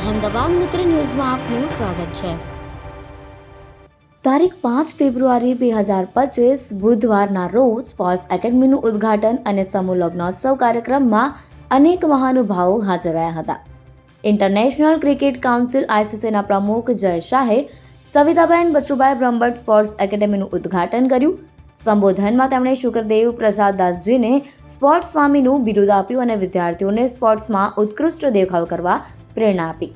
અહેમદાબાદ મિત્ર ન્યૂઝમાં આપનું સ્વાગત છે તારીખ પાંચ ફેબ્રુઆરી બે હજાર પચીસ બુધવારના રોજ સ્પોર્ટ્સ એકેડમીનું ઉદ્ઘાટન અને સમૂહ લગ્નોત્સવ કાર્યક્રમમાં અનેક મહાનુભાવો હાજર રહ્યા હતા. ઇન્ટરનેશનલ ક્રિકેટ કાઉન્સિલ આઈસીસીના પ્રમુખ જય શાહે સવિતાબેન બચુભાઈ બ્રહ્મભટ્ટ સ્પોર્ટ્સ એકેડમીનું ઉદ્ઘાટન કર્યું સંબોધનમાં તેમણે શુક્રદેવ પ્રસાદ દાસજીને સ્પોર્ટ્સ સ્વામીનું બિરુદ આપ્યું અને વિદ્યાર્થીઓને સ્પોર્ટ્સમાં ઉત્કૃષ્ટ દેખાવ કરવા પ્રેરણા આપી.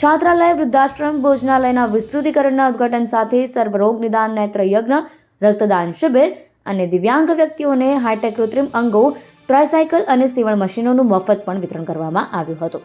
છાત્રાલય વૃદ્ધાશ્રમ ભોજનાલયના વિસ્તૃતિકરણના ઉદ્ઘાટન સાથે સર્વરોગ નિદાન નેત્ર યજ્ઞ રક્તદાન શિબિર અને દિવ્યાંગ વ્યક્તિઓને હાઈટેક કૃત્રિમ અંગો, ટ્રાયસાયકલ અને સીવણ મશીનોનું મફત પણ વિતરણ કરવામાં આવ્યું હતું.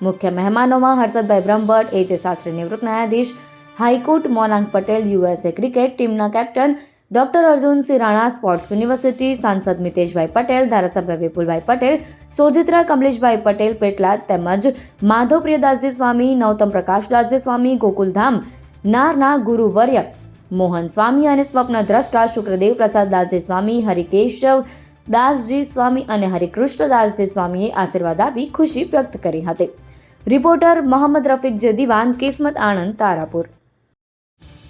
મુખ્ય મહેમાનોમાં હર્ષદભાઈ બ્રહ્મભટ્ટ, એચ શાસ્ત્રી નિવૃત્ત ન્યાયાધીશ, high court Monank Patel USA cricket ટીમના captain doctor Arjunsinh Rana sports university, સાંસદ મિતેશભાઈ પટેલ, ધારાસભ્ય વિપુલભાઈ પટેલ સોજિત્રા કમલેશભાઈ પટેલ પેટલા તેમજ માધવ પ્રિયદાસજી સ્વામી નૌતમ પ્રકાશદાસજી સ્વામી, ગોકુલધામ, નારના ગુરુવર્ય મોહન સ્વામી અને સ્વપ્ન દ્રષ્ટા શુક્રદેવ પ્રસાદ દાસજી સ્વામી, હરિકેશવ દાસજી સ્વામી અને હરિકૃષ્ણદાસજી સ્વામીએ આશીર્વાદ આપી ખુશી વ્યક્ત કરી હતી. રિપોર્ટર મોહમ્મદ રફીક જદીવાન, કિસ્મત આણંદ, તારાપુર.